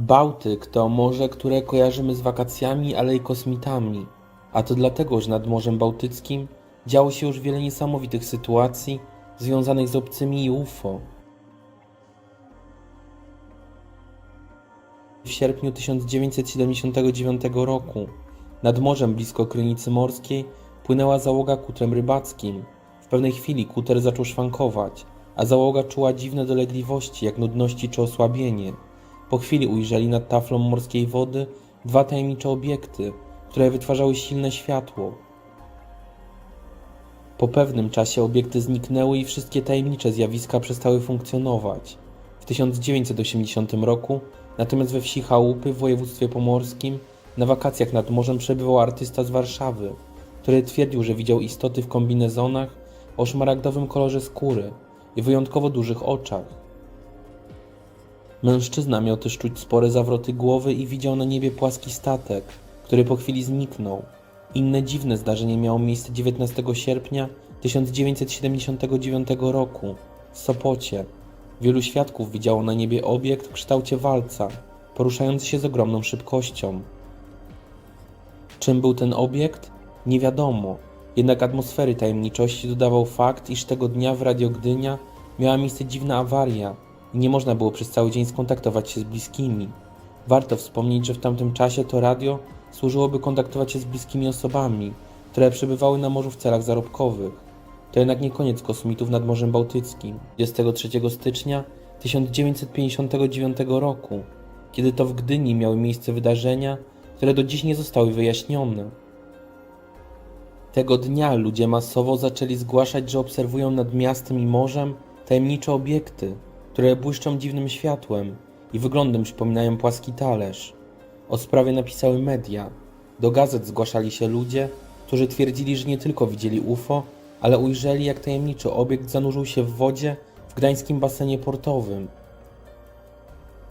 Bałtyk to morze, które kojarzymy z wakacjami, ale i kosmitami. A to dlatego, że nad Morzem Bałtyckim działo się już wiele niesamowitych sytuacji związanych z obcymi i UFO. W sierpniu 1979 roku nad morzem blisko Krynicy Morskiej płynęła załoga kutrem rybackim. W pewnej chwili kuter zaczął szwankować, a załoga czuła dziwne dolegliwości, jak nudności czy osłabienie. Po chwili ujrzeli nad taflą morskiej wody dwa tajemnicze obiekty, które wytwarzały silne światło. Po pewnym czasie obiekty zniknęły i wszystkie tajemnicze zjawiska przestały funkcjonować. W 1980 roku natomiast we wsi Chałupy w województwie pomorskim na wakacjach nad morzem przebywał artysta z Warszawy, który twierdził, że widział istoty w kombinezonach o szmaragdowym kolorze skóry i wyjątkowo dużych oczach. Mężczyzna miał też czuć spore zawroty głowy i widział na niebie płaski statek, który po chwili zniknął. Inne dziwne zdarzenie miało miejsce 19 sierpnia 1979 roku w Sopocie. Wielu świadków widziało na niebie obiekt w kształcie walca, poruszający się z ogromną szybkością. Czym był ten obiekt? Nie wiadomo. Jednak atmosfery tajemniczości dodawał fakt, iż tego dnia w Radio Gdynia miała miejsce dziwna awaria i nie można było przez cały dzień skontaktować się z bliskimi. Warto wspomnieć, że w tamtym czasie to radio służyło, by kontaktować się z bliskimi osobami, które przebywały na morzu w celach zarobkowych. To jednak nie koniec kosmitów nad Morzem Bałtyckim. 23 stycznia 1959 roku, kiedy to w Gdyni miały miejsce wydarzenia, które do dziś nie zostały wyjaśnione. Tego dnia ludzie masowo zaczęli zgłaszać, że obserwują nad miastem i morzem tajemnicze obiekty, które błyszczą dziwnym światłem i wyglądem przypominają płaski talerz. O sprawie napisały media. Do gazet zgłaszali się ludzie, którzy twierdzili, że nie tylko widzieli UFO, ale ujrzeli, jak tajemniczy obiekt zanurzył się w wodzie w gdańskim basenie portowym.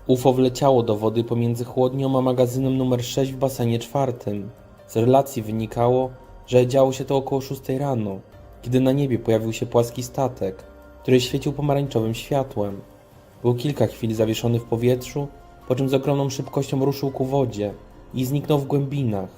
UFO wleciało do wody pomiędzy chłodnią a magazynem numer 6 w basenie czwartym. Z relacji wynikało, że działo się to około 6 rano, kiedy na niebie pojawił się płaski statek, który świecił pomarańczowym światłem. Był kilka chwil zawieszony w powietrzu, po czym z ogromną szybkością ruszył ku wodzie i zniknął w głębinach.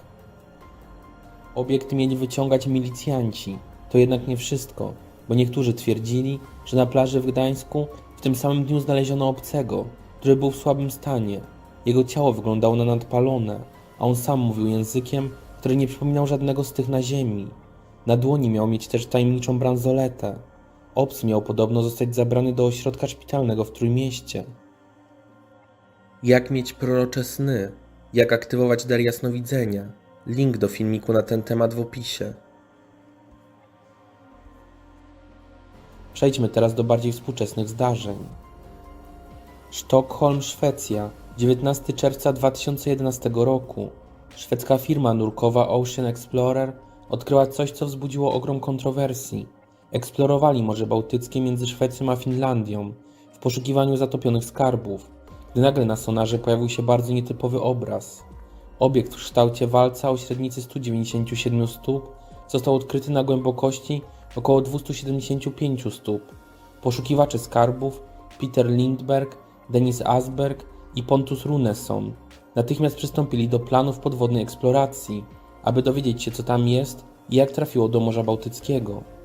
Obiekt mieli wyciągać milicjanci. To jednak nie wszystko, bo niektórzy twierdzili, że na plaży w Gdańsku w tym samym dniu znaleziono obcego, który był w słabym stanie. Jego ciało wyglądało na nadpalone, a on sam mówił językiem, który nie przypominał żadnego z tych na ziemi. Na dłoni miał mieć też tajemniczą bransoletę. Obcy miał podobno zostać zabrany do ośrodka szpitalnego w Trójmieście. Jak mieć prorocze sny? Jak aktywować dar jasnowidzenia? Link do filmiku na ten temat w opisie. Przejdźmy teraz do bardziej współczesnych zdarzeń. Sztokholm, Szwecja, 19 czerwca 2011 roku. Szwedzka firma nurkowa Ocean Explorer odkryła coś, co wzbudziło ogrom kontrowersji. Eksplorowali Morze Bałtyckie między Szwecją a Finlandią w poszukiwaniu zatopionych skarbów, gdy nagle na sonarze pojawił się bardzo nietypowy obraz. Obiekt w kształcie walca o średnicy 197 stóp został odkryty na głębokości około 275 stóp. Poszukiwacze skarbów Peter Lindberg, Denis Asberg i Pontus Runeson natychmiast przystąpili do planów podwodnej eksploracji, aby dowiedzieć się co tam jest i jak trafiło do Morza Bałtyckiego.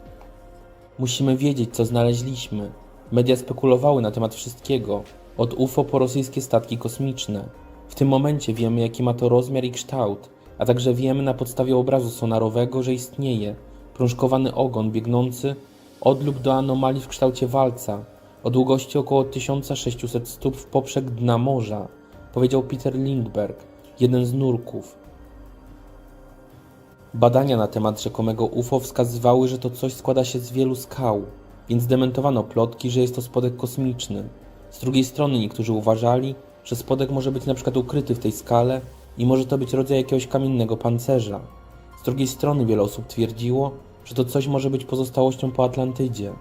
Musimy wiedzieć co znaleźliśmy. Media spekulowały na temat wszystkiego, od UFO po rosyjskie statki kosmiczne. W tym momencie wiemy jaki ma to rozmiar i kształt, a także wiemy na podstawie obrazu sonarowego, że istnieje prążkowany ogon biegnący od lub do anomalii w kształcie walca o długości około 1600 stóp w poprzek dna morza, powiedział Peter Lindberg, jeden z nurków. Badania na temat rzekomego UFO wskazywały, że to coś składa się z wielu skał, więc dementowano plotki, że jest to spodek kosmiczny. Z drugiej strony niektórzy uważali, że spodek może być na przykład ukryty w tej skale i może to być rodzaj jakiegoś kamiennego pancerza. Z drugiej strony wiele osób twierdziło, że to coś może być pozostałością po Atlantydzie.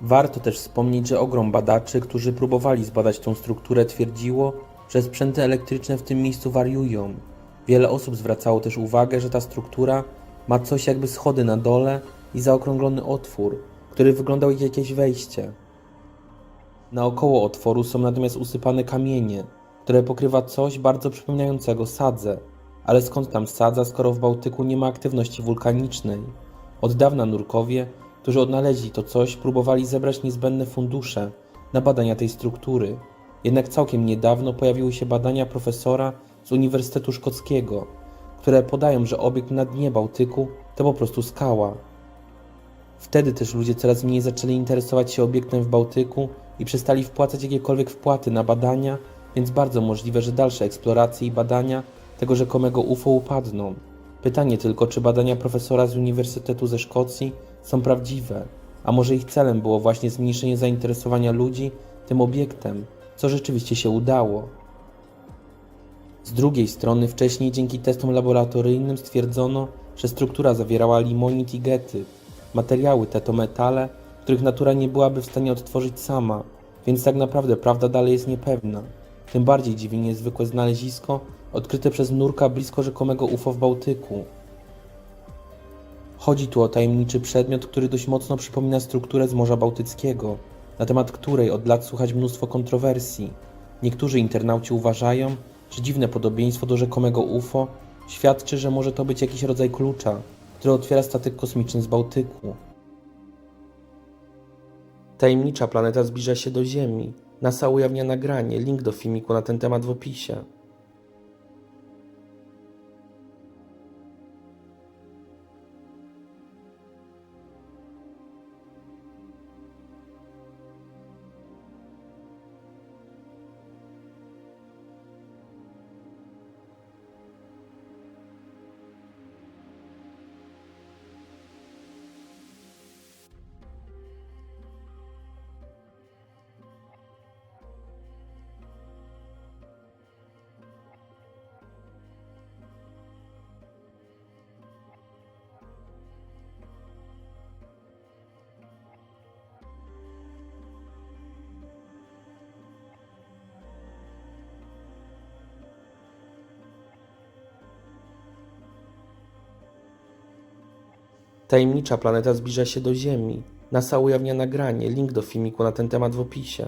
Warto też wspomnieć, że ogrom badaczy, którzy próbowali zbadać tą strukturę, twierdziło, że sprzęty elektryczne w tym miejscu wariują. Wiele osób zwracało też uwagę, że ta struktura ma coś jakby schody na dole i zaokrąglony otwór, który wyglądał jak jakieś wejście. Naokoło otworu są natomiast usypane kamienie, które pokrywa coś bardzo przypominającego sadzę. Ale skąd tam sadza, skoro w Bałtyku nie ma aktywności wulkanicznej? Od dawna nurkowie, którzy odnaleźli to coś, próbowali zebrać niezbędne fundusze na badania tej struktury. Jednak całkiem niedawno pojawiły się badania profesora z Uniwersytetu Szkockiego, które podają, że obiekt na dnie Bałtyku to po prostu skała. Wtedy też ludzie coraz mniej zaczęli interesować się obiektem w Bałtyku i przestali wpłacać jakiekolwiek wpłaty na badania, więc bardzo możliwe, że dalsze eksploracje i badania tego rzekomego UFO upadną. Pytanie tylko, czy badania profesora z Uniwersytetu ze Szkocji są prawdziwe, a może ich celem było właśnie zmniejszenie zainteresowania ludzi tym obiektem, co rzeczywiście się udało. Z drugiej strony, wcześniej dzięki testom laboratoryjnym stwierdzono, że struktura zawierała limonit i getyt. Materiały te to metale, których natura nie byłaby w stanie odtworzyć sama, więc tak naprawdę prawda dalej jest niepewna. Tym bardziej dziwi niezwykłe znalezisko odkryte przez nurka blisko rzekomego UFO w Bałtyku. Chodzi tu o tajemniczy przedmiot, który dość mocno przypomina strukturę z Morza Bałtyckiego, na temat której od lat słychać mnóstwo kontrowersji. Niektórzy internauci uważają, że dziwne podobieństwo do rzekomego UFO świadczy, że może to być jakiś rodzaj klucza, który otwiera statek kosmiczny z Bałtyku. Tajemnicza planeta zbliża się do Ziemi. NASA ujawnia nagranie, link do filmiku na ten temat w opisie. Tajemnicza planeta zbliża się do Ziemi. NASA ujawnia nagranie, link do filmiku na ten temat w opisie.